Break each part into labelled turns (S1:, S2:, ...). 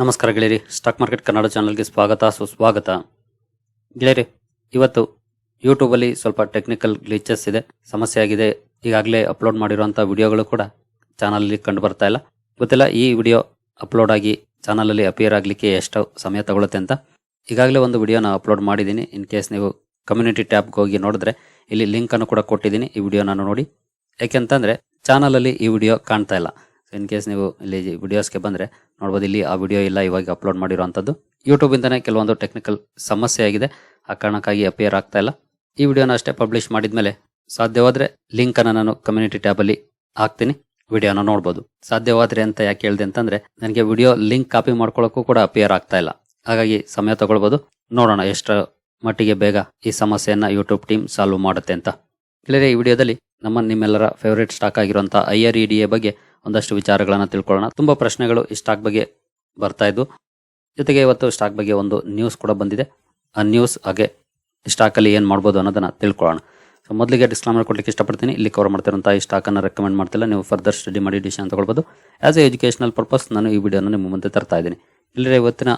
S1: ನಮಸ್ಕಾರ ಗೆಳೆಯರಿ. Stock market Kannada ಚಾನಲ್ಗೆ ಸ್ವಾಗತ, ಸುಸ್ವಾಗತ. ಗೆಳೆಯರಿ, ಇವತ್ತು ಯೂಟ್ಯೂಬಲ್ಲಿ ಸ್ವಲ್ಪ ಟೆಕ್ನಿಕಲ್ ಗ್ಲಿಚಸ್ ಇದೆ, ಸಮಸ್ಯೆ ಆಗಿದೆ. ಈಗಾಗಲೇ ಅಪ್ಲೋಡ್ ಮಾಡಿರುವಂಥ ವಿಡಿಯೋಗಳು ಕೂಡ ಚಾನಲಲ್ಲಿ ಕಂಡು ಬರ್ತಾ ಇಲ್ಲ. ಗೊತ್ತಿಲ್ಲ, ಈ ವಿಡಿಯೋ ಅಪ್ಲೋಡ್ ಆಗಿ ಚಾನಲಲ್ಲಿ ಅಪಿಯರ್ ಆಗಲಿಕ್ಕೆ ಎಷ್ಟು ಸಮಯ ತಗೊಳುತ್ತೆ ಅಂತ. ಈಗಾಗಲೇ ಒಂದು ವಿಡಿಯೋನ ಅಪ್ಲೋಡ್ ಮಾಡಿದ್ದೀನಿ. ಇನ್ ಕೇಸ್ ನೀವು ಕಮ್ಯುನಿಟಿ ಟ್ಯಾಬ್ಗೆ ಹೋಗಿ ನೋಡಿದ್ರೆ, ಇಲ್ಲಿ ಲಿಂಕನ್ನು ಕೂಡ ಕೊಟ್ಟಿದ್ದೀನಿ ಈ ವಿಡಿಯೋನ ನೋಡಿ. ಯಾಕೆಂತಂದರೆ ಚಾನಲಲ್ಲಿ ಈ ವಿಡಿಯೋ ಕಾಣ್ತಾ ಇಲ್ಲ. ಇನ್ ಕೇಸ್ ನೀವು ಇಲ್ಲಿ ವಿಡಿಯೋಸ್ಗೆ ಬಂದರೆ ನೋಡ್ಬೋದು, ಇಲ್ಲಿ ಆ ವಿಡಿಯೋ ಇಲ್ಲ ಇವಾಗ ಅಪ್ಲೋಡ್ ಮಾಡಿರುವಂಥದ್ದು. ಯೂಟ್ಯೂಬಿಂದನೇ ಕೆಲವೊಂದು ಟೆಕ್ನಿಕಲ್ ಸಮಸ್ಯೆ ಆಗಿದೆ. ಆ ಕಾರಣಕ್ಕಾಗಿ ಅಪಿಯರ್ ಆಗ್ತಾ ಇಲ್ಲ. ಈ ವಿಡಿಯೋನ ಅಷ್ಟೇ ಪಬ್ಲಿಷ್ ಮಾಡಿದ್ಮೇಲೆ ಸಾಧ್ಯವಾದರೆ ಲಿಂಕನ್ನು ನಾನು ಕಮ್ಯುನಿಟಿ ಟ್ಯಾಬಲ್ಲಿ ಹಾಕ್ತೀನಿ. ವಿಡಿಯೋನ ನೋಡ್ಬೋದು. ಸಾಧ್ಯವಾದರೆ ಅಂತ ಯಾಕೆ ಹೇಳಿದೆ ಅಂತಂದರೆ, ನನಗೆ ವಿಡಿಯೋ ಲಿಂಕ್ ಕಾಪಿ ಮಾಡ್ಕೊಳ್ಳೋಕ್ಕೂ ಕೂಡ ಅಪಿಯರ್ ಆಗ್ತಾ ಇಲ್ಲ. ಹಾಗಾಗಿ ಸಮಯ ತಗೊಳ್ಬೋದು. ನೋಡೋಣ ಎಷ್ಟು ಮಟ್ಟಿಗೆ ಬೇಗ ಈ ಸಮಸ್ಯೆಯನ್ನು ಯೂಟ್ಯೂಬ್ ಟೀಮ್ ಸಾಲ್ವ್ ಮಾಡುತ್ತೆ ಅಂತ. ಇಲ್ಲದೆ ಈ ವಿಡಿಯೋದಲ್ಲಿ ನಮ್ಮ ನಿಮ್ಮೆಲ್ಲರ ಫೇವ್ರೇಟ್ ಸ್ಟಾಕ್ ಆಗಿರುವಂಥ I R E D A ಬಗ್ಗೆ ಒಂದಷ್ಟು ವಿಚಾರಗಳನ್ನು ತಿಳ್ಕೊಳ್ಳೋಣ. ತುಂಬ ಪ್ರಶ್ನೆಗಳು ಈ ಸ್ಟಾಕ್ ಬಗ್ಗೆ ಬರ್ತಾ ಇದ್ವು. ಜೊತೆಗೆ ಇವತ್ತು ಸ್ಟಾಕ್ ಬಗ್ಗೆ ಒಂದು ನ್ಯೂಸ್ ಕೂಡ ಬಂದಿದೆ. ಆ ನ್ಯೂಸ್ ಹಾಗೆ ಸ್ಟಾಕಲ್ಲಿ ಏನು ಮಾಡ್ಬೋದು ಅನ್ನೋದನ್ನು ತಿಳ್ಕೊಳ್ಳೋಣ. ಸೊ ಮೊದಲಿಗೆ ಡಿಸ್ಕ್ಲೈಮರ್ ಕೊಡ್ಲಿಕ್ಕೆ ಇಷ್ಟಪಡ್ತೀನಿ. ಇಲ್ಲಿ ಕವರ್ ಮಾಡ್ತಿರೋಂಥ ಈ ಸ್ಟಾಕನ್ನು ರೆಕಮೆಂಡ್ ಮಾಡ್ತಿಲ್ಲ. ನೀವು ಫರ್ದರ್ ಸ್ಟಡಿ ಮಾಡಿ ಡಿಸಿಷನ್ ತಗೊಳ್ಬೋದು. ಆಸ್ ಎ ಎಜುಕೇಷನಲ್ ಪರ್ಪಸ್ ನಾನು ಈ ವಿಡಿಯೋನ ನಿಮ್ಮ ಮುಂದೆ ತರ್ತಾ ಇದ್ದೀನಿ. ಇಲ್ಲರೆ ಇವತ್ತಿನ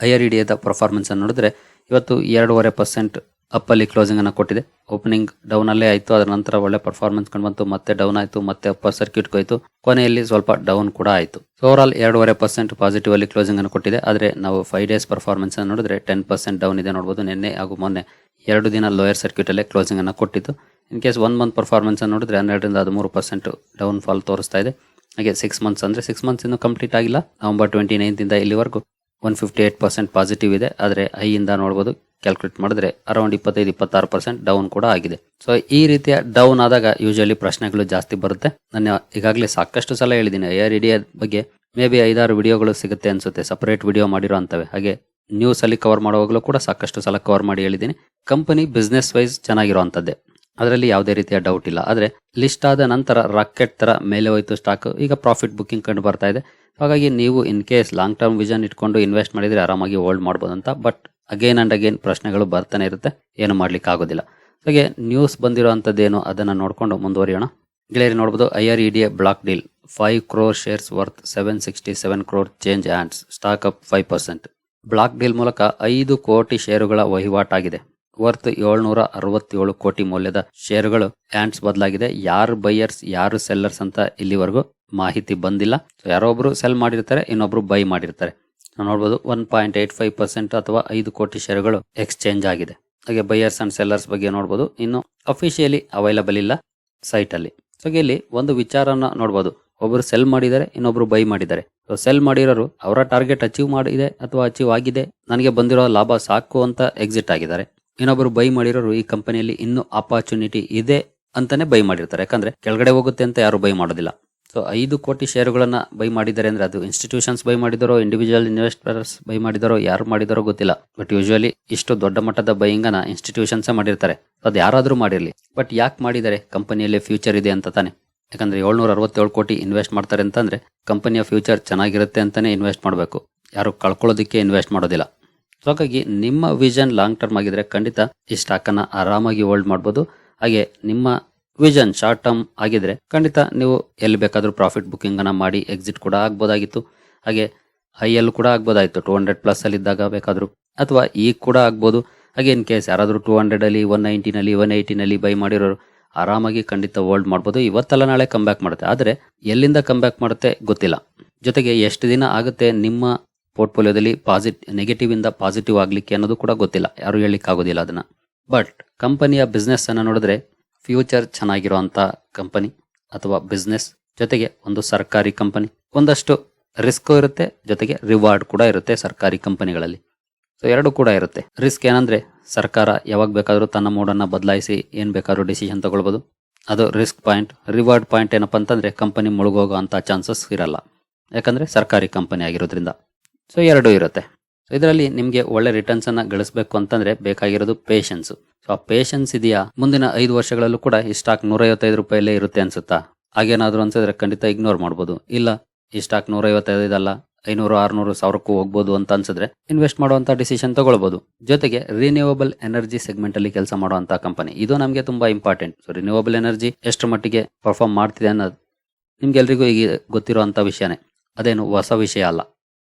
S1: ಐ ಆರ್ ಇ ಡಿ ಎದ ಪರ್ಫಾರ್ಮೆನ್ಸ್ ಅನ್ನು ನೋಡಿದ್ರೆ, ಇವತ್ತು ಎರಡೂವರೆ ಪರ್ಸೆಂಟ್ ಅಪ್ಪಲ್ಲಿ ಕ್ಲೋಸಿಂಗ್ ಅನ್ನು ಕೊಟ್ಟಿದೆ. ಓಪನಿಂಗ್ ಡೌನ್ ಅಲ್ಲೇ ಆಯಿತು. ಅದರ ನಂತರ ಒಳ್ಳೆ ಪರ್ಫಾರ್ಮೆನ್ಸ್ ಕಂಡು ಬಂತು. ಮತ್ತೆ ಡೌನ್ ಆಯಿತು. ಮತ್ತೆ ಅಪ್ಪರ್ ಸರ್ಕ್ಯೂಟ್ ಹೋಯಿತು. ಕೊನೆಯಲ್ಲಿ ಸ್ವಲ್ಪ ಡೌನ್ ಕೂಡ ಆಯಿತು. ಓವರ್ ಆಲ್ ಎರಡೂವರೆ ಪರ್ಸೆಂಟ್ ಪಾಸಿಟಿವ್ ಅಲ್ಲಿ ಕ್ಲೋಸಿಂಗ್ ಅನ್ನು ಕೊಟ್ಟಿದೆ. ಆದರೆ ನಾವು ಫೈವ್ ಡೇಸ್ ಪರ್ಫಾರ್ಮೆನ್ಸ್ ಅನ್ನು ನೋಡಿದ್ರೆ ಟೆನ್ ಪರ್ಸೆಂಟ್ ಡೌನ್ ಇದೆ ನೋಡಬಹುದು ನಿನ್ನೆ ಹಾಗೂ ಮೊನ್ನೆ ಎರಡು ದಿನ ಲೋಯರ್ ಸರ್ಕ್ಯೂಟ್ ಅಲ್ಲೇ ಕ್ಲೋಸಿಂಗ್ ಅನ್ನು ಕೊಟ್ಟಿತ್ತು. In case one month performance ಅನ್ನು ನೋಡಿದ್ರೆ ಹನ್ನೆರಡರಿಂದ ಹದಿಮೂರು ಪರ್ಸೆಂಟ್ ಡೌನ್ ಫಾಲ್ ತೋರಿಸ್ತಾ ಇದೆ. ಹಾಗೆ ಸಿಕ್ಸ್ ಮಂತ್ಸ್ ಅಂದ್ರೆ ಸಿಕ್ಸ್ ಮಂತ್ಸ್ ಇನ್ನೂ ಕಂಪ್ಲೀಟ್ ಆಗಿಲ್ಲ. ನವೆಂಬರ್ ಟ್ವೆಂಟಿ ನೈನ್ತಿಂದ ಇಲ್ಲಿವರೆಗೂ one fifty eight percent positive ಇದೆ. ಆದರೆ ಐಯಿಂದ ನೋಡ್ಬೋದು ಕ್ಯಾಲ್ಕುಲೇಟ್ ಮಾಡಿದ್ರೆ ಅರೌಂಡ್ ಇಪ್ಪತ್ತೈದು, ಇಪ್ಪತ್ತಾರು ಪರ್ಸೆಂಟ್ ಡೌನ್ ಕೂಡ ಆಗಿದೆ. ಸೊ ಈ ರೀತಿಯ ಡೌನ್ ಆದಾಗ ಯೂಶಲಿ ಪ್ರಶ್ನೆಗಳು ಜಾಸ್ತಿ ಬರುತ್ತೆ. ನಾನು ಈಗಾಗಲೇ ಸಾಕಷ್ಟು ಸಲ ಹೇಳಿದ್ದೀನಿ ಐ ಆರ್ ಇಡಿಯ ಬಗ್ಗೆ ಮೇ ಬಿ ಐದಾರು ವಿಡಿಯೋಗಳು ಸಿಗುತ್ತೆ ಅನ್ಸುತ್ತೆ. ಸಪರೇಟ್ ವಿಡಿಯೋ ಮಾಡಿರೋ ಹಾಗೆ ನ್ಯೂಸಲ್ಲಿ ಕವರ್ ಮಾಡುವಾಗಲೂ ಕೂಡ ಸಾಕಷ್ಟು ಸಲ ಕವರ್ ಮಾಡಿ ಹೇಳಿದ್ದೀನಿ. ಕಂಪನಿ ಬಿಸ್ನೆಸ್ ವೈಸ್ ಚೆನ್ನಾಗಿರುವಂತದ್ದೇ ಅದರಲ್ಲಿ ಯಾವುದೇ ರೀತಿಯ ಡೌಟ್ ಇಲ್ಲ. ಆದರೆ ಲಿಸ್ಟ್ ಆದ ನಂತರ ರಾಕೆಟ್ ತರ ಮೇಲೆ ಹೋಯಿತು ಸ್ಟಾಕ್ ಈಗ ಪ್ರಾಫಿಟ್ ಬುಕ್ಕಿಂಗ್ ಕಂಡು ಬರ್ತಾ ಇದೆ. ಹಾಗಾಗಿ ನೀವು in case long term vision ಇಟ್ಕೊಂಡು ಇನ್ವೆಸ್ಟ್ ಮಾಡಿದ್ರೆ ಆರಾಮಾಗಿ ಹೋಲ್ಡ್ ಮಾಡ್ಬೋದು ಅಂತ ಬಟ್ ಅಗೇನ್ ಅಂಡ್ ಅಗೇನ್ ಪ್ರಶ್ನೆಗಳು ಬರ್ತಾನೆ ಇರುತ್ತೆ. ಏನು ಮಾಡ್ಲಿಕ್ಕೆ ಆಗೋದಿಲ್ಲ. ಹಾಗೆ ನ್ಯೂಸ್ ಬಂದಿರೋಂಥದ್ದೇನು ಅದನ್ನು ನೋಡಿಕೊಂಡು ಮುಂದುವರಿಯೋಣ. ಗೆಳೆಯರಿ ನೋಡ್ಬೋದು I R E D A block deal five crore shares worth seven sixty seven crore change hands stock up five percent block deal ಮೂಲಕ ಐದು ಕೋಟಿ ಷೇರುಗಳ ವಹಿವಾಟಾಗಿದೆ ವರ್ತ್ ಏಳ್ನೂರ ಅರವತ್ತೇಳು ಕೋಟಿ ಮೌಲ್ಯದ ಶೇರ್ಗಳು ಹ್ಯಾಂಡ್ಸ್ ಬದಲಾಗಿದೆ. ಯಾರು ಬೈಯರ್ಸ್, ಯಾರು ಸೆಲ್ಲರ್ಸ್ ಅಂತ ಇಲ್ಲಿವರೆಗೂ ಮಾಹಿತಿ ಬಂದಿಲ್ಲ. ಯಾರೋ ಒಬ್ರು ಸೆಲ್ ಮಾಡಿರ್ತಾರೆ, ಇನ್ನೊಬ್ರು ಬೈ ಮಾಡಿರ್ತಾರೆ. ನಾವು ನೋಡ್ಬೋದು one point eight five percent ಅಥವಾ ಐದು ಕೋಟಿ ಶೇರ್ಗಳು ಎಕ್ಸ್ಚೇಂಜ್ ಆಗಿದೆ. ಹಾಗೆ ಬೈಯರ್ಸ್ ಅಂಡ್ ಸೆಲ್ಲರ್ಸ್ ಬಗ್ಗೆ ನೋಡ್ಬೋದು. ಇನ್ನು ಅಫಿಷಿಯಲಿ ಅವೈಲಬಲ್ ಇಲ್ಲ ಸೈಟ್ ಅಲ್ಲಿ ಸೊ ಇಲ್ಲಿ ಒಂದು ವಿಚಾರನ ನೋಡ್ಬೋದು. ಒಬ್ಬರು ಸೆಲ್ ಮಾಡಿದ್ದಾರೆ, ಇನ್ನೊಬ್ರು ಬೈ ಮಾಡಿದ್ದಾರೆ. ಸೊ ಸೆಲ್ ಮಾಡಿರೋರು ಅವರ ಟಾರ್ಗೆಟ್ ಅಚೀವ್ ಮಾಡಿದೆ ಅಥವಾ ಅಚೀವ್ ಆಗಿದೆ, ನನಗೆ ಬಂದಿರೋ ಲಾಭ ಸಾಕು ಅಂತ ಎಕ್ಸಿಟ್ ಆಗಿದ್ದಾರೆ. ಇನ್ನೊಬ್ರು ಬೈ ಮಾಡಿರೋರು ಈ ಕಂಪನಿಯಲ್ಲಿ ಇನ್ನೂ ಆಪರ್ಚುನಿಟಿ ಇದೆ ಅಂತಾನೆ ಬೈ ಮಾಡಿರ್ತಾರೆ. ಯಾಕಂದ್ರೆ ಕೆಳಗಡೆ ಹೋಗುತ್ತೆ ಅಂತ ಯಾರು ಬೈ ಮಾಡೋದಿಲ್ಲ. ಸೊ ಐದು ಕೋಟಿ ಷೇರುಗಳನ್ನ ಬೈ ಮಾಡಿದ್ದಾರೆ ಅಂದ್ರೆ ಅದು ಇನ್ಸ್ಟಿಟ್ಯೂಷನ್ಸ್ ಬೈ ಮಾಡಿದಾರೋ ಇಂಡಿವಿಜುವಲ್ ಇನ್ವೆಸ್ಟರ್ಸ್ ಬೈ ಮಾಡಿದಾರೋ, ಯಾರು ಮಾಡಿದಾರೋ ಗೊತ್ತಿಲ್ಲ. ಬಟ್ ಯೂಶುವಲಿ ಇಷ್ಟು ದೊಡ್ಡ ಮಟ್ಟದ ಬೈಯಿಂಗನ ಇನ್ಸ್ಟಿಟ್ಯೂಷನ್ಸ್ ಮಾಡಿರ್ತಾರೆ. ಅದು ಯಾರಾದ್ರೂ ಮಾಡಿರ್ಲಿ. ಬಟ್ ಯಾಕೆ ಮಾಡಿದ್ದಾರೆ? ಕಂಪನಿಯಲ್ಲಿ ಫ್ಯೂಚರ್ ಇದೆ ಅಂತ ತಾನೆ. ಯಾಕಂದ್ರೆ ಏಳ್ನೂರ ಅರವತ್ತೇಳು ಕೋಟಿ ಇನ್ವೆಸ್ಟ್ ಮಾಡ್ತಾರೆ ಅಂತಂದ್ರೆ ಕಂಪನಿಯ ಫ್ಯೂಚರ್ ಚೆನ್ನಾಗಿರುತ್ತೆ ಅಂತಾನೆ ಇನ್ವೆಸ್ಟ್ ಮಾಡಬೇಕು. ಯಾರು ಕಳ್ಕೊಳ್ಳೋದಕ್ಕೆ ಇನ್ವೆಸ್ಟ್ ಮಾಡೋದಿಲ್ಲ. ಸೊ ಹಾಗಾಗಿ ನಿಮ್ಮ ವಿಷನ್ ಲಾಂಗ್ ಟರ್ಮ್ ಆಗಿದ್ರೆ ಖಂಡಿತ ಈ ಸ್ಟಾಕ್ ಅನ್ನ ಆರಾಮಾಗಿ ಹೋಲ್ಡ್ ಮಾಡಬಹುದು ಹಾಗೆ ನಿಮ್ಮ ವಿಷನ್ ಶಾರ್ಟ್ ಟರ್ಮ್ ಆಗಿದ್ರೆ ಖಂಡಿತ ನೀವು ಎಲ್ಲಿ ಬೇಕಾದರೂ ಪ್ರಾಫಿಟ್ ಬುಕ್ಕಿಂಗ್ ಅನ್ನ ಮಾಡಿ ಎಕ್ಸಿಟ್ ಕೂಡ ಆಗ್ಬೋದಾಗಿತ್ತು. ಹಾಗೆ ಹೈ ಎಲ್ ಕೂಡ ಆಗ್ಬೋದಾಯ್ತು. ಟೂ ಹಂಡ್ರೆಡ್ ಪ್ಲಸ್ ಅಲ್ಲಿ ಇದ್ದಾಗ ಬೇಕಾದರೂ ಅಥವಾ ಈಗ ಕೂಡ ಆಗ್ಬೋದು. ಹಾಗೆ ಇನ್ ಕೇಸ್ ಯಾರಾದರೂ ಟೂ ಹಂಡ್ರೆಡ್ ಅಲ್ಲಿ ಒನ್ ನೈಂಟಿನಲ್ಲಿ ಒನ್ ಏಯ್ಟಿನಲ್ಲಿ ಬೈ ಮಾಡಿರೋರು ಆರಾಮಾಗಿ ಖಂಡಿತ ಹೋಲ್ಡ್ ಮಾಡ್ಬೋದು. ಇವತ್ತಲ್ಲ ನಾಳೆ ಕಮ್ ಬ್ಯಾಕ್ ಮಾಡುತ್ತೆ. ಆದರೆ ಎಲ್ಲಿಂದ ಕಮ್ ಬ್ಯಾಕ್ ಮಾಡುತ್ತೆ ಗೊತ್ತಿಲ್ಲ. ಜೊತೆಗೆ ಎಷ್ಟು ದಿನ ಆಗುತ್ತೆ ನಿಮ್ಮ ಪೋರ್ಟ್ಫೋಲಿಯೋದಲ್ಲಿ ಪಾಸಿಟ್ ನೆಗೆಟಿವ್ ಇಂದ ಪಾಸಿಟಿವ್ ಆಗ್ಲಿಕ್ಕೆ ಅನ್ನೋದು ಕೂಡ ಗೊತ್ತಿಲ್ಲ. ಯಾರು ಹೇಳಲಿಕ್ಕೆ ಆಗೋದಿಲ್ಲ ಅದನ್ನ. ಬಟ್, ಕಂಪನಿಯ ಬಿಸ್ನೆಸ್ ಅನ್ನು ನೋಡಿದ್ರೆ ಫ್ಯೂಚರ್ ಚೆನ್ನಾಗಿರುವಂತ ಕಂಪನಿ ಅಥವಾ ಬಿಸ್ನೆಸ್ ಜೊತೆಗೆ ಒಂದು ಸರ್ಕಾರಿ ಕಂಪನಿ. ಒಂದಷ್ಟು ರಿಸ್ಕ್ ಇರುತ್ತೆ, ಜೊತೆಗೆ ರಿವಾರ್ಡ್ ಕೂಡ ಇರುತ್ತೆ ಸರ್ಕಾರಿ ಕಂಪನಿಗಳಲ್ಲಿ. ಸೊ, ಎರಡು ಕೂಡ ಇರುತ್ತೆ. ರಿಸ್ಕ್ ಏನಂದ್ರೆ ಸರ್ಕಾರ ಯಾವಾಗ ಬೇಕಾದರೂ ತನ್ನ ಮೂಡನ್ನ ಬದಲಾಯಿಸಿ ಏನು ಬೇಕಾದರೂ ಡಿಸಿಷನ್ ತಗೊಳ್ಬೋದು. ಅದು ರಿಸ್ಕ್ ಪಾಯಿಂಟ್. ರಿವಾರ್ಡ್ ಪಾಯಿಂಟ್ ಏನಪ್ಪ ಅಂತಂದ್ರೆ ಕಂಪನಿ ಮುಳುಗೋಗೋ ಅಂಥ ಚಾನ್ಸಸ್ ಇರಲ್ಲ. ಯಾಕಂದ್ರೆ ಸರ್ಕಾರಿ ಕಂಪನಿ ಆಗಿರೋದ್ರಿಂದ. ಸೊ ಎರಡು ಇರುತ್ತೆ. ಸೊ ಇದರಲ್ಲಿ ನಿಮಗೆ ಒಳ್ಳೆ ರಿಟರ್ನ್ಸ್ ಅನ್ನ ಗಳಿಸಬೇಕು ಅಂತಂದ್ರೆ ಬೇಕಾಗಿರೋದು ಪೇಷನ್ಸ್ ಸೊ ಆ ಪೇಷನ್ಸ್ ಇದೆಯಾ? ಮುಂದಿನ ಐದು ವರ್ಷಗಳಲ್ಲೂ ಕೂಡ ಈ ಸ್ಟಾಕ್ ನೂರೈವತ್ತೈದು ರೂಪಾಯಲ್ಲೇ ಇರುತ್ತೆ ಅನ್ಸುತ್ತಾ? ಹಾಗೇನಾದ್ರೂ ಅನ್ಸಿದ್ರೆ ಖಂಡಿತ ಇಗ್ನೋರ್ ಮಾಡ್ಬೋದು. ಇಲ್ಲ, ಈ ಸ್ಟಾಕ್ ಅಲ್ಲ ಐನೂರು, ಆರ್ನೂರು ಸಾವಿರಕ್ಕೂ ಹೋಗ್ಬೋದು ಅಂತ ಅನ್ಸಿದ್ರೆ ಇನ್ವೆಸ್ಟ್ ಮಾಡುವಂತ ಡಿಸಿಷನ್ ತಗೊಳ್ಬಹುದು ಜೊತೆಗೆ ರಿನ್ಯೂವಬಲ್ ಎನರ್ಜಿ ಸೆಗ್ಮೆಂಟ್ ಅಲ್ಲಿ ಕೆಲಸ ಮಾಡುವಂತ ಕಂಪನಿ ಇದು ನಮಗೆ ತುಂಬಾ ಇಂಪಾರ್ಟೆಂಟ್ ಸೊ ರಿನ್ಯೂವಬಲ್ ಎನರ್ಜಿ ಎಷ್ಟು ಮಟ್ಟಿಗೆ ಪರ್ಫಾರ್ಮ್ ಮಾಡ್ತಿದೆ ಅನ್ನೋದು ನಿಮ್ಗೆಲ್ರಿಗೂ ಈಗ ಗೊತ್ತಿರುವಂತ ವಿಷಯನೇ. ಅದೇನು ಹೊಸ ವಿಷಯ ಅಲ್ಲ.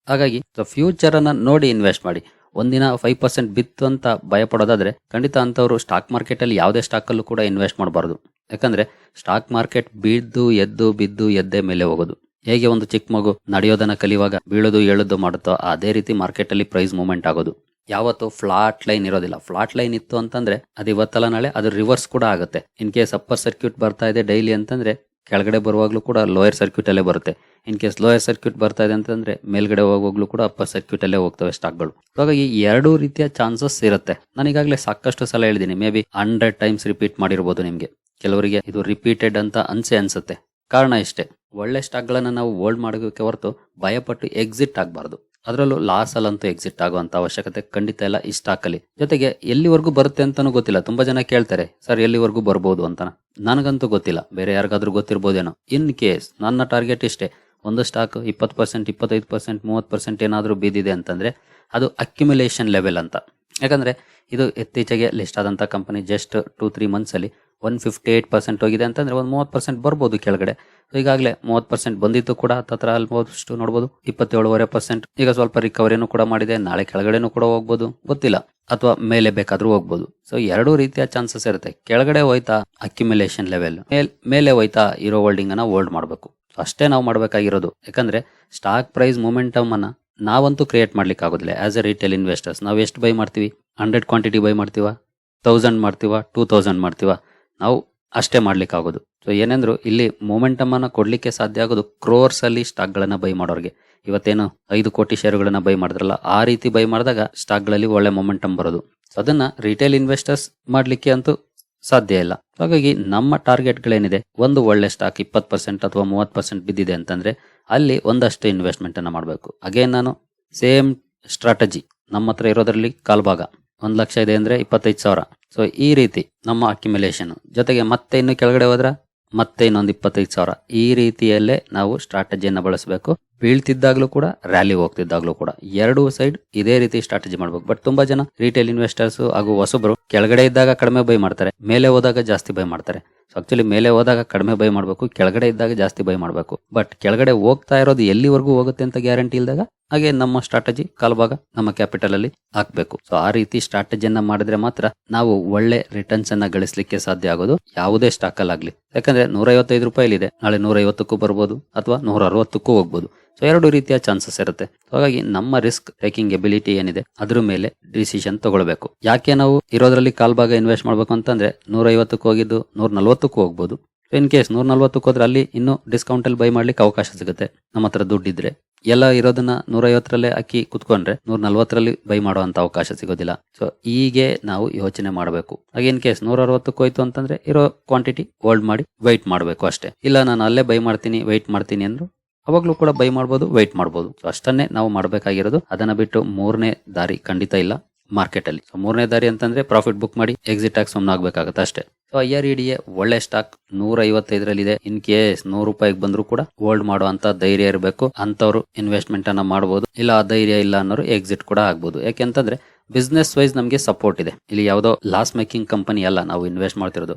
S1: ಹಾಗಾಗಿ ಫ್ಯೂಚರ್ ಅನ್ನ ನೋಡಿ ಇನ್ವೆಸ್ಟ್ ಮಾಡಿ. ಒಂದಿನ ಫೈವ್ ಪರ್ಸೆಂಟ್ ಬಿತ್ತು ಅಂತ ಭಯ ಪಡೋದಾದ್ರೆ ಖಂಡಿತ ಅಂತವರು ಸ್ಟಾಕ್ ಮಾರ್ಕೆಟ್ ಅಲ್ಲಿ ಯಾವುದೇ ಸ್ಟಾಕ್ ಅಲ್ಲೂ ಕೂಡ ಇನ್ವೆಸ್ಟ್ ಮಾಡಬಾರ್ದು. ಯಾಕಂದ್ರೆ ಸ್ಟಾಕ್ ಮಾರ್ಕೆಟ್ ಬಿದ್ದು ಎದ್ದು, ಬಿದ್ದು, ಎದ್ದೆ ಮೇಲೆ ಹೋಗೋದು. ಹೇಗೆ ಒಂದು ಚಿಕ್ಕ ಮಗು ನಡೆಯೋದನ್ನ ಕಲಿಯುವಾಗ ಬೀಳೋದು, ಏಳೋದು ಮಾಡುತ್ತೋ ಅದೇ ರೀತಿ ಮಾರ್ಕೆಟ್ ಅಲ್ಲಿ ಪ್ರೈಸ್ ಮೂವ್ಮೆಂಟ್ ಆಗೋದು. ಯಾವತ್ತು ಫ್ಲಾಟ್ ಲೈನ್ ಇರೋದಿಲ್ಲ. ಫ್ಲಾಟ್ ಲೈನ್ ಇತ್ತು ಅಂತಂದ್ರೆ ಅದು ಇವತ್ತಲ್ಲ ನಾಳೆ ಅದು ರಿವರ್ಸ್ ಕೂಡ ಆಗುತ್ತೆ. ಇನ್ ಕೇಸ್ ಅಪ್ಪರ್ ಸರ್ಕ್ಯೂಟ್ ಬರ್ತಾ ಇದೆ ಡೈಲಿ ಅಂತಂದ್ರೆ ಕೆಳಗಡೆ ಬರುವಾಗಲೂ ಕೂಡ ಲೋಯರ್ ಸರ್ಕ್ಯೂಟ್ ಅಲ್ಲೇ ಬರುತ್ತೆ. ಇನ್ ಕೇಸ್ ಲೋಯರ್ ಸರ್ಕ್ಯೂಟ್ ಬರ್ತಾ ಇದೆ ಅಂತಂದ್ರೆ ಮೇಲ್ಗಡೆ ಹೋಗುವಾಗಲೂ ಕೂಡ ಅಪ್ಪರ್ ಸರ್ಕ್ಯೂಟ್ ಅಲ್ಲೇ ಹೋಗ್ತವೆ ಸ್ಟಾಕ್ಗಳು. ಹಾಗಾಗಿ ಎರಡು ರೀತಿಯ ಚಾನ್ಸಸ್ ಇರುತ್ತೆ. ನಾನು ಸಾಕಷ್ಟು ಸಲ ಹೇಳಿದ್ದೀನಿ maybe hundred times repeat ಮಾಡಿರ್ಬೋದು ನಿಮಗೆ. ಕೆಲವರಿಗೆ ಇದು ರಿಪೀಟೆಡ್ ಅಂತ ಅನ್ಸೆ ಅನ್ಸುತ್ತೆ. ಕಾರಣ ಇಷ್ಟೇ. ಒಳ್ಳೆ ಸ್ಟಾಕ್ಗಳನ್ನು ನಾವು ಹೋಲ್ಡ್ ಮಾಡೋಕ್ಕೆ ಹೊರತು ಭಯಪಟ್ಟು ಎಕ್ಸಿಟ್ ಆಗಬಾರ್ದು. ಅದರಲ್ಲೂ ಲಾಸ್ ಅಲ್ಲಂತೂ ಎಕ್ಸಿಟ್ ಆಗುವಂತ ಅವಶ್ಯಕತೆ ಖಂಡಿತ ಇಲ್ಲ ಈ ಸ್ಟಾಕ್ ಅಲ್ಲಿ ಜೊತೆಗೆ ಎಲ್ಲಿವರೆಗೂ ಬರುತ್ತೆ ಅಂತಾನೂ ಗೊತ್ತಿಲ್ಲ. ತುಂಬಾ ಜನ ಕೇಳ್ತಾರೆ, ಸರ್, ಎಲ್ಲಿವರೆಗೂ ಬರ್ಬೋದು ಅಂತ ನನಗಂತೂ ಗೊತ್ತಿಲ್ಲ. ಬೇರೆ ಯಾರಿಗಾದ್ರೂ ಗೊತ್ತಿರ್ಬೋದೇನೋ. ಇನ್ ಕೇಸ್ ನನ್ನ ಟಾರ್ಗೆಟ್ ಇಷ್ಟೇ, ಒಂದು ಸ್ಟಾಕ್ ಇಪ್ಪತ್ತು ಪರ್ಸೆಂಟ್ ಇಪ್ಪತ್ತೈದು ಪರ್ಸೆಂಟ್ ಮೂವತ್ತು ಪರ್ಸೆಂಟ್ ಏನಾದರೂ ಬೀದಿದೆ ಅಂತಂದ್ರೆ ಅದು ಅಕ್ಯುಮುಲೇಷನ್ ಲೆವೆಲ್ ಅಂತ. ಯಾಕಂದ್ರೆ ಇದು ಇತ್ತೀಚೆಗೆ ಲಿಸ್ಟ್ ಆದಂತ company just two three months ಅಲ್ಲಿ ಒನ್ ಫಿಫ್ಟಿ ಏಟ್ ಪರ್ಸೆಂಟ್ ಹೋಗಿದೆ ಅಂತಂದ್ರೆ ಒಂದು ಮೂವತ್ತು ಪರ್ಸೆಂಟ್ ಬರ್ಬೋದು ಕೆಳಗಡೆ. ಈಗಾಗಲೇ ಮೂವತ್ತು ಪರ್ಸೆಂಟ್ ಬಂದಿತ್ತು ಕೂಡ ಹತ್ತತ್ರ ಆಲ್ಮೋಸ್ಟ್ ನೋಡ್ಬೋದು, ಇಪ್ಪತ್ತೇಳುವರೆ ಪರ್ಸೆಂಟ್ ಈಗ ಸ್ವಲ್ಪ ರಿಕವರಿನೂ ಕೂಡ ಮಾಡಿದೆ, ನಾಳೆ ಕೆಳಗಡೆನೂ ಕೂಡ ಹೋಗ್ಬೋದು, ಗೊತ್ತಿಲ್ಲ. ಅಥವಾ ಮೇಲೆ ಬೇಕಾದ್ರೂ ಹೋಗ್ಬೋದು. ಸೊ ಎರಡೂ ರೀತಿಯ ಚಾನ್ಸಸ್ ಇರುತ್ತೆ. ಕೆಳಗಡೆ ಹೋಯ್ತಾ ಅಕ್ಯುಮುಲೇಷನ್ ಲೆವೆಲ್ ಮೇಲ್, ಮೇಲೆ ಹೋಯ್ತಾ ಇರೋ ಹೋಲ್ಡಿಂಗ್ ಅನ್ನ ಹೋಲ್ಡ್ ಮಾಡಬೇಕು. ಅಷ್ಟೇ ನಾವು ಮಾಡಬೇಕಾಗಿರೋದು. ಯಾಕಂದ್ರೆ ಸ್ಟಾಕ್ ಪ್ರೈಸ್ ಮೊಮೆಂಟಮ್ ಅನ್ನ ನಾವಂತೂ ಕ್ರಿಯೇಟ್ ಮಾಡ್ಲಿಕ್ಕೆ ಆಗೋದಿಲ್ಲ. ಆಸ್ ಎ ರಿಟೇಲ್ ಇನ್ವೆಸ್ಟರ್ಸ್ ನಾವು ಎಷ್ಟು ಬೈ ಮಾಡ್ತೀವಿ? ಹಂಡ್ರೆಡ್ ಕ್ವಾಂಟಿಟಿ ಬೈ ಮಾಡ್ತೀವ? ತೌಸಂಡ್ ಮಾಡ್ತೀವ? ಟೂ ತೌಸಂಡ್ ಮಾಡ್ತೀವ? ನಾವು ಅಷ್ಟೇ ಮಾಡ್ಲಿಕ್ಕೆ ಆಗೋದು ಸೊ ಏನಂದ್ರು ಇಲ್ಲಿ ಮೊಮೆಂಟಮ್ ಅನ್ನ ಕೊಡ್ಲಿಕ್ಕೆ ಸಾಧ್ಯ ಆಗೋದು ಕ್ರೋರ್ಸ್ ಅಲ್ಲಿ ಸ್ಟಾಕ್ ಗಳನ್ನ ಬೈ ಮಾಡೋರಿಗೆ. ಇವತ್ತೇನು ಐದು ಕೋಟಿ ಷೇರುಗಳನ್ನ ಬೈ ಮಾಡಿದ್ರಲ್ಲ, ಆ ರೀತಿ ಬೈ ಮಾಡಿದಾಗ ಸ್ಟಾಕ್ಗಳಲ್ಲಿ ಒಳ್ಳೆ ಮೊಮೆಂಟಮ್ ಬರೋದು. ಸೊ ಅದನ್ನ ರಿಟೇಲ್ ಇನ್ವೆಸ್ಟರ್ಸ್ ಮಾಡ್ಲಿಕ್ಕೆ ಅಂತೂ ಸಾಧ್ಯ ಇಲ್ಲ. ಹಾಗಾಗಿ ನಮ್ಮ ಟಾರ್ಗೆಟ್ ಗಳೇನಿದೆ, ಒಂದು ಒಳ್ಳೆ ಸ್ಟಾಕ್ ಇಪ್ಪತ್ತು ಪರ್ಸೆಂಟ್ ಅಥವಾ ಮೂವತ್ತು ಪರ್ಸೆಂಟ್ ಬಿದ್ದಿದೆ ಅಂತಂದ್ರೆ ಅಲ್ಲಿ ಒಂದಷ್ಟು ಇನ್ವೆಸ್ಟ್ಮೆಂಟ್ ಅನ್ನ ಮಾಡಬೇಕು. ಅಗೇನ್ ನಾನು ಸೇಮ್ ಸ್ಟ್ರಾಟಜಿ ನಮ್ಮ ಹತ್ರ ಇರೋದ್ರಲ್ಲಿ ಕಾಲ್ಭಾಗ. ಒಂದ್ ಲಕ್ಷ ಇದೆ ಅಂದರೆ ಇಪ್ಪತ್ತೈದು ಸಾವಿರ. ಸೊ ಈ ರೀತಿ ನಮ್ಮ ಅಕ್ಯುಮುಲೇಷನ್ ಜೊತೆಗೆ ಮತ್ತೆ ಇನ್ನು ಕೆಳಗಡೆ ಹೋದ್ರೆ ಮತ್ತೆ ಇನ್ನೊಂದು ಇಪ್ಪತ್ತೈದು ಸಾವಿರ. ಈ ರೀತಿಯಲ್ಲೇ ನಾವು ಸ್ಟ್ರಾಟಜಿಯನ್ನು ಬಳಸಬೇಕು. ಬೀಳ್ತಿದ್ದಾಗಲೂ ಕೂಡ ರ್ಯಾಲಿ ಹೋಗ್ತಿದ್ದಾಗಲೂ ಕೂಡ. ಎರಡೂ ಸೈಡ್ ಇದೇ ರೀತಿ ಸ್ಟ್ರಾಟಜಿ ಮಾಡಬೇಕು. ಬಟ್ ತುಂಬಾ ಜನ ರಿಟೇಲ್ ಇನ್ವೆಸ್ಟರ್ಸ್ ಹಾಗೂ ಹೊಸಬರು ಕೆಳಗಡೆ ಇದ್ದಾಗ ಕಡಿಮೆ ಬೈ ಮಾಡ್ತಾರೆ, ಮೇಲೆ ಹೋದಾಗ ಜಾಸ್ತಿ ಬೈ ಮಾಡ್ತಾರೆ. ಸೊ ಆಕ್ಚುಲಿ ಮೇಲೆ ಹೋದಾಗ ಕಡಿಮೆ ಬೈ ಮಾಡಬೇಕು, ಕೆಳಗಡೆ ಇದ್ದಾಗ ಜಾಸ್ತಿ ಬೈ ಮಾಡಬೇಕು. ಬಟ್ ಕೆಳಗಡೆ ಹೋಗ್ತಾ ಇರೋದು ಎಲ್ಲಿವರೆಗೂ ಹೋಗುತ್ತೆ ಅಂತ ಗ್ಯಾರಂಟಿ ಇಲ್ದಾಗ, ಹಾಗೆ ನಮ್ಮ ಸ್ಟ್ರಾಟಜಿ ಕಾಲ್ಭಾಗ ನಮ್ಮ ಕ್ಯಾಪಿಟಲ್ ಅಲ್ಲಿ ಹಾಕ್ಬೇಕು. ಸೊ ಆ ರೀತಿ ಸ್ಟ್ರಾಟಜಿಯನ್ನ ಮಾಡಿದ್ರೆ ಮಾತ್ರ ನಾವು ಒಳ್ಳೆ ರಿಟರ್ನ್ಸ್ ಅನ್ನ ಗಳಿಸಲಿಕ್ಕೆ ಸಾಧ್ಯ ಆಗೋದು. ಯಾವುದೇ ಸ್ಟಾಕ್ ಅಲ್ಲಾಗ್ಲಿ. ಯಾಕಂದ್ರೆ ನೂರೈವತ್ತೈದು ರೂಪಾಯಿ ಇದೆ ನಾಳೆ ನೂರ ಐವತ್ತಕ್ಕೂ ಬರ್ಬೋದು, ಅಥವಾ ನೂರ ಅರವತ್ತಕ್ಕೂ ಹೋಗ್ಬೋದು. ಸೊ ಎರಡು ರೀತಿಯ ಚಾನ್ಸಸ್ ಇರುತ್ತೆ. ಹಾಗಾಗಿ ನಮ್ಮ ರಿಸ್ಕ್ ಟೇಕಿಂಗ್ ಎಬಿಲಿಟಿ ಏನಿದೆ, ಅದ್ರ ಮೇಲೆ ಡಿಸಿಷನ್ ತಗೊಳ್ಬೇಕು. ಯಾಕೆ ನಾವು ಇರೋದ್ರಲ್ಲಿ ಕಾಲ್ಭಾಗ ಇನ್ವೆಸ್ಟ್ ಮಾಡ್ಬೇಕು ಅಂತಂದ್ರೆ ನೂರ ಐವತ್ತಕ್ಕೂ ಹೋಗಿದ್ದು ನೂರ ನಲ್ವತ್ತಕ್ಕೂ ಹೋಗ್ಬೋದು. ಇನ್ ಕೇಸ್ ನೂರ ನಲ್ವತ್ತಕ್ಕೆ ಹೋದ್ರೆ ಅಲ್ಲಿ ಇನ್ನೂ ಡಿಸ್ಕೌಂಟ್ ಅಲ್ಲಿ ಬೈ ಮಾಡ್ಲಿಕ್ಕೆ ಅವಕಾಶ ಸಿಗುತ್ತೆ. ನಮ್ಮ ಹತ್ರ ದುಡ್ಡಿದ್ರೆ. ಎಲ್ಲ ಇರೋದನ್ನ ನೂರ ಐವತ್ತರಲ್ಲೇ ಅಕ್ಕಿ ಕುತ್ಕೊಂಡ್ರೆ ನೂರ ನಲ್ವತ್ತರಲ್ಲಿ ಬೈ ಮಾಡುವಂತ ಅವಕಾಶ ಸಿಗೋದಿಲ್ಲ. ಸೊ ಹೀಗೆ ನಾವು ಯೋಚನೆ ಮಾಡಬೇಕು. ಹಾಗೆ ಇನ್ ಕೇಸ್ ನೂರ ಅರವತ್ತಕ್ಕೆ ಹೋಯ್ತು ಅಂತಂದ್ರೆ, ಇರೋ ಕ್ವಾಂಟಿಟಿ ಹೋಲ್ಡ್ ಮಾಡಿ ವೈಟ್ ಮಾಡಬೇಕು ಅಷ್ಟೇ. ಇಲ್ಲ, ನಾನು ಅಲ್ಲೇ ಬೈ ಮಾಡ್ತೀನಿ ವೈಟ್ ಮಾಡ್ತೀನಿ ಅಂದ್ರು ಅವಾಗ್ಲೂ ಕೂಡ ಬೈ ಮಾಡ್ಬೋದು ವೈಟ್ ಮಾಡ್ಬೋದು. ಸೊ ಅಷ್ಟನ್ನೇ ನಾವು ಮಾಡಬೇಕಾಗಿರೋದು. ಅದನ್ನ ಬಿಟ್ಟು ಮೂರನೇ ದಾರಿ ಖಂಡಿತ ಇಲ್ಲ ಮಾರ್ಕೆಟ್ ಅಲ್ಲಿ. ಸೊ ಮೂರನೇ ದಾರಿ ಅಂತಂದ್ರೆ ಪ್ರಾಫಿಟ್ ಬುಕ್ ಮಾಡಿ ಎಕ್ಸಿಟ್ ಆಗಿ ಸುಮ್ಮನೆ ಆಗ್ಬೇಕಾಗತ್ತೆ ಅಷ್ಟೇ. ಸೊ ಐ ಆರ್ ಇಡಿಯೇ ಒಳ್ಳೆ ಸ್ಟಾಕ್ ನೂರ ಐವತ್ತೈದರಲ್ಲಿ ಇದೆ ಇನ್ ಕೇಸ್ ನೂರು ರೂಪಾಯಿಗೆ ಬಂದ್ರು ಕೂಡ ಹೋಲ್ಡ್ ಮಾಡುವಂತ ಧೈರ್ಯ ಇರಬೇಕು. ಅಂತವ್ರು ಇನ್ವೆಸ್ಟ್ಮೆಂಟ್ ಅನ್ನ ಮಾಡಬಹುದು ಇಲ್ಲ, ಆ ಧೈರ್ಯ ಇಲ್ಲ ಅನ್ನೋರು ಎಕ್ಸಿಟ್ ಕೂಡ ಆಗ್ಬಹುದು ಯಾಕೆಂತಂದ್ರೆ ಬಿಸ್ನೆಸ್ ವೈಸ್ ನಮಗೆ ಸಪೋರ್ಟ್ ಇದೆ. ಇಲ್ಲಿ ಯಾವುದೋ ಲಾಸ್ ಮೇಕಿಂಗ್ ಕಂಪನಿ ಅಲ್ಲ, ನಾವು ಇನ್ವೆಸ್ಟ್ ಮಾಡ್ತಿರೋದು.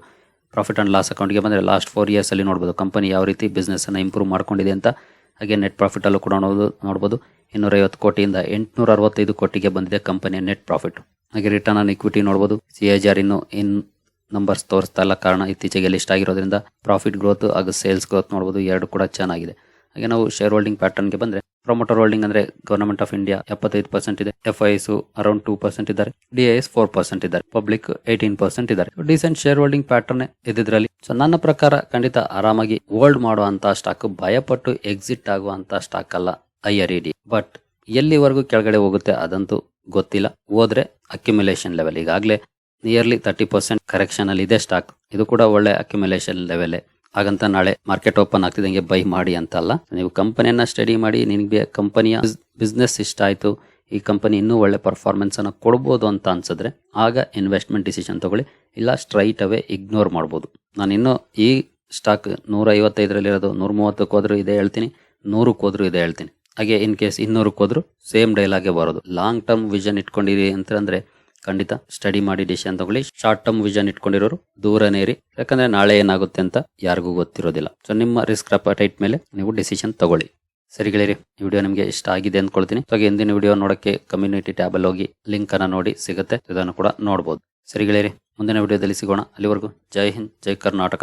S1: ಪ್ರಾಫಿಟ್ ಅಂಡ್ ಲಾಸ್ ಅಕೌಂಟ್ಗೆ ಬಂದ್ರೆ ಲಾಸ್ಟ್ ಫೋರ್ ಇಯರ್ಸ್ ಅಲ್ಲಿ ನೋಡಬಹುದು ಕಂಪನಿ ಯಾವ ರೀತಿ ಬಿಸ್ನೆಸ್ ಅನ್ನ ಇಂಪ್ರೂವ್ ಮಾಡ್ಕೊಂಡಿದೆ ಅಂತ. ಹಾಗೆ ನೆಟ್ ಪ್ರಾಫಿಟ್ ಅಲ್ಲೂ ಕೂಡ ನೋಡಬಹುದು ನೋಡ್ಬೋದು. ಇನ್ನೂರೈವತ್ತು ಕೋಟಿಯಿಂದ ಎಂಟುನೂರ ಅರವತ್ತೈದು ಕೋಟಿಗೆ ಬಂದಿದೆ ಕಂಪನಿಯ ನೆಟ್ ಪ್ರಾಫಿಟ್ ಹಾಗೆ ರಿಟರ್ನ್ ಆನ್ ಇಕ್ವಿಟಿ ನೋಡಬಹುದು ಸಿ ಆರ್ ಇನ್ನು ಇನ್ ನಂಬರ್ಸ್ ತೋರಿಸ್ತಾ ಇಲ್ಲ. ಕಾರಣ ಇತ್ತೀಚೆಗೆ ಲಿಸ್ಟ್ ಆಗಿರೋದ್ರಿಂದ ಪ್ರಾಫಿಟ್ ಗ್ರೋತ್ ಹಾಗೂ ಸೇಲ್ಸ್ ಗ್ರೋತ್ ನೋಡಬಹುದು ಎರಡು ಕೂಡ ಚೆನ್ನಾಗಿದೆ. ಹಾಗೆ ನಾವು ಶೇರ್ ಹೋಲ್ಡಿಂಗ್ ಪ್ಯಾಟರ್ನ್ಗೆ ಬಂದ್ರೆ ಪ್ರೊಮೋಟರ್ ಹೋಲ್ಡಿಂಗ್ ಅಂದ್ರೆ ಗವರ್ನಮೆಂಟ್ ಆಫ್ ಇಂಡಿಯಾ ಎಪ್ಪತ್ತೈದು ಪರ್ಸೆಂಟ್ ಇದೆ. F Is around two percent ಇದ್ದಾರೆ. ಡಿ ಎಸ್ ಫೋರ್ ಪರ್ಸೆಂಟ್ ಇದ್ದಾರೆ. ಪಬ್ಲಿಕ್ ಏಟೀನ್ ಪರ್ಸೆಂಟ್ ಇದ್ದಾರೆ. ಡಿಸೆಂಟ್ ಶೇರ್ ಹೋಲ್ಡಿಂಗ್ ಪ್ಯಾಟರ್ನ್ ಇದ್ರಲ್ಲಿ ಸೊ ನನ್ನ ಪ್ರಕಾರ ಖಂಡಿತ ಆರಾಮಾಗಿ ಹೋಲ್ಡ್ ಮಾಡುವಂತ ಸ್ಟಾಕ್ ಭಯಪಟ್ಟು ಎಕ್ಸಿಟ್ ಆಗುವಂತ ಸ್ಟಾಕ್ ಅಲ್ಲ I R E D but ಎಲ್ಲಿವರೆಗೂ ಕೆಳಗಡೆ ಹೋಗುತ್ತೆ ಅದಂತೂ ಗೊತ್ತಿಲ್ಲ. ಹೋದ್ರೆ ಅಕ್ಯುಮುಲೇಷನ್ ಲೆವೆಲ್ ಈಗಾಗಲೇ ನಿಯರ್ಲಿ ತರ್ಟಿ ಪರ್ಸೆಂಟ್ ಕರೆಕ್ಷನ್ ಅಲ್ಲಿ ಇದೆ ಸ್ಟಾಕ್ ಇದು ಕೂಡ ಒಳ್ಳೆ ಅಕ್ಯುಮುಲೇಷನ್ ಲೆವೆಲ್ ಹಾಗಂತ ನಾಳೆ ಮಾರ್ಕೆಟ್ ಓಪನ್ ಆಗ್ತಿದಂಗೆ ಬೈ ಮಾಡಿ ಅಂತ ಅಲ್ಲ ನೀವು ಕಂಪನಿಯನ್ನ ಸ್ಟಡಿ ಮಾಡಿ, ನಿನಗೆ ಕಂಪನಿಯ ಬಿಸ್ನೆಸ್ ಇಷ್ಟ ಆಯಿತು, ಈ ಕಂಪನಿ ಇನ್ನೂ ಒಳ್ಳೆ ಪರ್ಫಾರ್ಮೆನ್ಸ್ ಅನ್ನು ಕೊಡ್ಬೋದು ಅಂತ ಅನ್ಸಿದ್ರೆ ಆಗ ಇನ್ವೆಸ್ಟ್ಮೆಂಟ್ ಡಿಸಿಷನ್ ತಗೊಳ್ಳಿ. ಇಲ್ಲ ಸ್ಟ್ರೈಟ್ ಅವೇ ಇಗ್ನೋರ್ ಮಾಡ್ಬೋದು. ನಾನು ಇನ್ನೂ ಈ ಸ್ಟಾಕ್ ನೂರ ಐವತ್ತೈದರಲ್ಲಿ ಇರೋದು ನೂರ ಮೂವತ್ತಕ್ಕೆ ಹೋದ್ರೂ ಇದೇ ಹೇಳ್ತೀನಿ, ನೂರಕ್ಕೆ ಹೋದ್ರೂ ಇದೆ ಹೇಳ್ತೀನಿ. ಹಾಗೆ ಇನ್ ಕೇಸ್ ಇನ್ನೂರಕ್ಕೆ ಹೋದ್ರು ಸೇಮ್ ಡೈಲಾಗೆ ಬರೋದು. ಲಾಂಗ್ ಟರ್ಮ್ ವಿಷನ್ ಇಟ್ಕೊಂಡಿರಿ ಅಂತಂದ್ರೆ ಖಂಡಿತ ಸ್ಟಡಿ ಮಾಡಿ ಡಿಸಿಷನ್ ತಗೊಳ್ಳಿ. ಶಾರ್ಟ್ ಟರ್ಮ್ ವಿಷನ್ ಇಟ್ಕೊಂಡಿರೋರು ದೂರನೇ ಇರಿ ಯಾಕಂದ್ರೆ ನಾಳೆ ಏನಾಗುತ್ತೆ ಅಂತ ಯಾರಿಗೂ ಗೊತ್ತಿರೋದಿಲ್ಲ. ಸೊ ನಿಮ್ಮ ರಿಸ್ಕ್ ಅಪಟೈಟ್ ಮೇಲೆ ನೀವು ಡಿಸಿಷನ್ ತಗೊಳ್ಳಿ. ಸರಿ ಗೆಳೆಯರಿ, ಈ ವಿಡಿಯೋ ನಿಮಗೆ ಇಷ್ಟ ಆಗಿದೆ ಅಂದ್ಕೊಳ್ತೀನಿ ಹಾಗೆ ಹಿಂದಿನ ವಿಡಿಯೋ ನೋಡಕ್ಕೆ ಕಮ್ಯುನಿಟಿ ಟ್ಯಾಬ್ ಹೋಗಿ ಲಿಂಕ್ ಅನ್ನ ನೋಡಿ ಸಿಗುತ್ತೆ. ಇದನ್ನು ಕೂಡ ನೋಡಬಹುದು ಸರಿ ಗೆಳೆಯರಿ, ಮುಂದಿನ ವಿಡಿಯೋದಲ್ಲಿ ಸಿಗೋಣ. ಅಲ್ಲಿವರೆಗೂ ಜೈ ಹಿಂದ್, ಜೈ ಕರ್ನಾಟಕ.